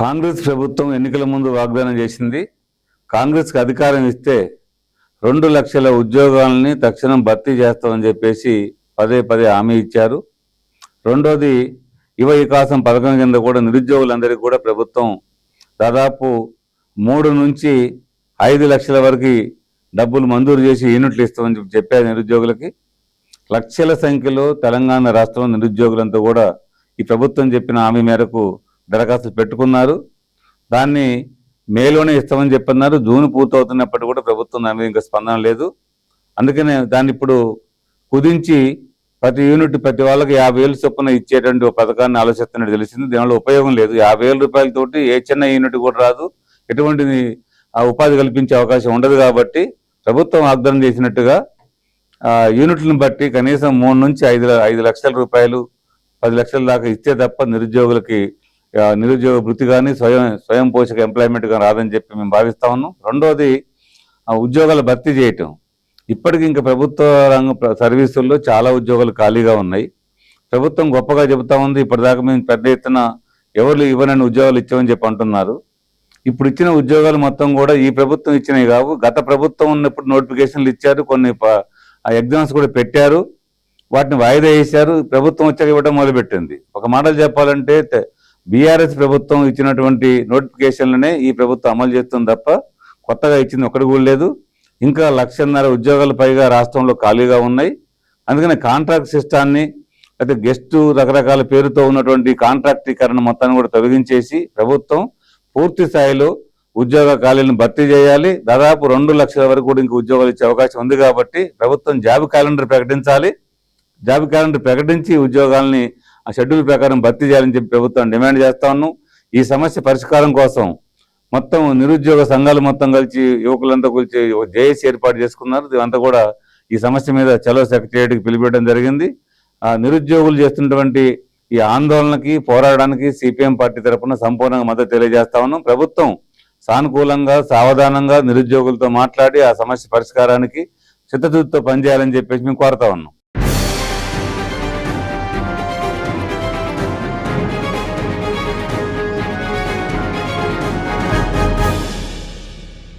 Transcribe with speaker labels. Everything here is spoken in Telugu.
Speaker 1: కాంగ్రెస్ ప్రభుత్వం ఎన్నికల ముందు వాగ్దానం చేసింది. కాంగ్రెస్కి అధికారం ఇస్తే రెండు లక్షల ఉద్యోగాలని తక్షణం భర్తీ చేస్తామని చెప్పేసి పదే పదే హామీ ఇచ్చారు. రెండోది యువ వికాసం పథకం కింద కూడా నిరుద్యోగులందరికీ కూడా ప్రభుత్వం దాదాపు మూడు నుంచి ఐదు లక్షల వరకు డబ్బులు మంజూరు చేసి యూనిట్లు ఇస్తామని చెప్పి చెప్పారు నిరుద్యోగులకి. లక్షల సంఖ్యలో తెలంగాణ రాష్ట్రంలో నిరుద్యోగులంతా కూడా ఈ ప్రభుత్వం చెప్పిన హామీ మేరకు దరఖాస్తులు పెట్టుకున్నారు. దాన్ని మేలోనే ఇస్తామని చెప్పన్నారు. జూన్ పూర్తవుతున్నప్పటికీ కూడా ప్రభుత్వం దాని మీద ఇంకా స్పందన లేదు. అందుకనే దాన్ని ఇప్పుడు కుదించి ప్రతి యూనిట్ ప్రతి వాళ్ళకి యాభై వేలు చొప్పున ఇచ్చేటువంటి పథకాన్ని ఆలోచిస్తున్నట్టు తెలిసింది. దీనివల్ల ఉపయోగం లేదు. యాభై వేల రూపాయలతోటి ఏ చిన్న యూనిట్ కూడా రాదు. ఎటువంటి ఉపాధి కల్పించే అవకాశం ఉండదు కాబట్టి ప్రభుత్వం వాగ్దానం చేసినట్టుగా ఆ యూనిట్లను బట్టి కనీసం మూడు నుంచి ఐదు ఐదు లక్షల రూపాయలు పది లక్షల దాకా ఇస్తే తప్ప నిరుద్యోగులకి నిరుద్యోగ వృత్తి కానీ స్వయం స్వయం పోషక ఎంప్లాయ్మెంట్ కానీ రాదని చెప్పి మేము భావిస్తా ఉన్నాం. రెండోది ఆ ఉద్యోగాలు భర్తీ చేయటం. ఇప్పటికి ఇంకా ప్రభుత్వ రంగ సర్వీసుల్లో చాలా ఉద్యోగాలు ఖాళీగా ఉన్నాయి. ప్రభుత్వం గొప్పగా చెబుతా ఉంది ఇప్పటిదాకా మేము పెద్ద ఎత్తున ఎవరు ఇవ్వనని ఉద్యోగాలు ఇచ్చామని చెప్పి అంటున్నారు. ఇప్పుడు ఇచ్చిన ఉద్యోగాలు మొత్తం కూడా ఈ ప్రభుత్వం ఇచ్చినవి కావు. గత ప్రభుత్వం ఉన్నప్పుడు నోటిఫికేషన్లు ఇచ్చారు కొన్ని ప- ఎగ్జామ్స్ కూడా పెట్టారు. వాటిని వాయిదా వేశారు. ప్రభుత్వం వచ్చాక ఇవ్వడం మొదలుపెట్టింది. ఒక మాటలు చెప్పాలంటే బీఆర్ఎస్ ప్రభుత్వం ఇచ్చినటువంటి నోటిఫికేషన్లనే ఈ ప్రభుత్వం అమలు చేస్తుంది తప్ప కొత్తగా ఇచ్చింది ఒకటి కూడా లేదు. ఇంకా లక్షన్నర ఉద్యోగాలు పైగా రాష్ట్రంలో ఖాళీగా ఉన్నాయి. అందుకని కాంట్రాక్ట్ సిస్టాన్ని అయితే గెస్ట్ రకరకాల పేరుతో ఉన్నటువంటి కాంట్రాక్టీకరణ మొత్తాన్ని కూడా తొలగించేసి ప్రభుత్వం పూర్తి స్థాయిలో ఉద్యోగ ఖాళీలను భర్తీ చేయాలి. దాదాపు రెండు లక్షల వరకు కూడా ఇంకా ఉద్యోగాలు ఇచ్చే అవకాశం ఉంది కాబట్టి ప్రభుత్వం జాబ్ క్యాలెండర్ ప్రకటించాలి. జాబ్ క్యాలెండర్ ప్రకటించి ఉద్యోగాల్ని ఆ షెడ్యూల్ ప్రకారం భర్తీ చేయాలని చెప్పి ప్రభుత్వం డిమాండ్ చేస్తా ఉన్నాం. ఈ సమస్య పరిష్కారం కోసం మొత్తం నిరుద్యోగ సంఘాలు మొత్తం కలిసి యువకులంతా కలిసి జేఏసీ ఏర్పాటు చేసుకున్నారు. ఇదంతా కూడా ఈ సమస్య మీద చలో సెక్రటేరియట్కి పిలిపించడం జరిగింది. ఆ నిరుద్యోగులు చేస్తున్నటువంటి ఈ ఆందోళనకి పోరాడడానికి సిపిఎం పార్టీ తరఫున సంపూర్ణంగా మద్దతు తెలియజేస్తా ఉన్నాం. ప్రభుత్వం సానుకూలంగా సావధానంగా నిరుద్యోగులతో మాట్లాడి ఆ సమస్య పరిష్కారానికి చిత్తశుద్ధితో పనిచేయాలని చెప్పేసి మేము కోరుతా ఉన్నాం.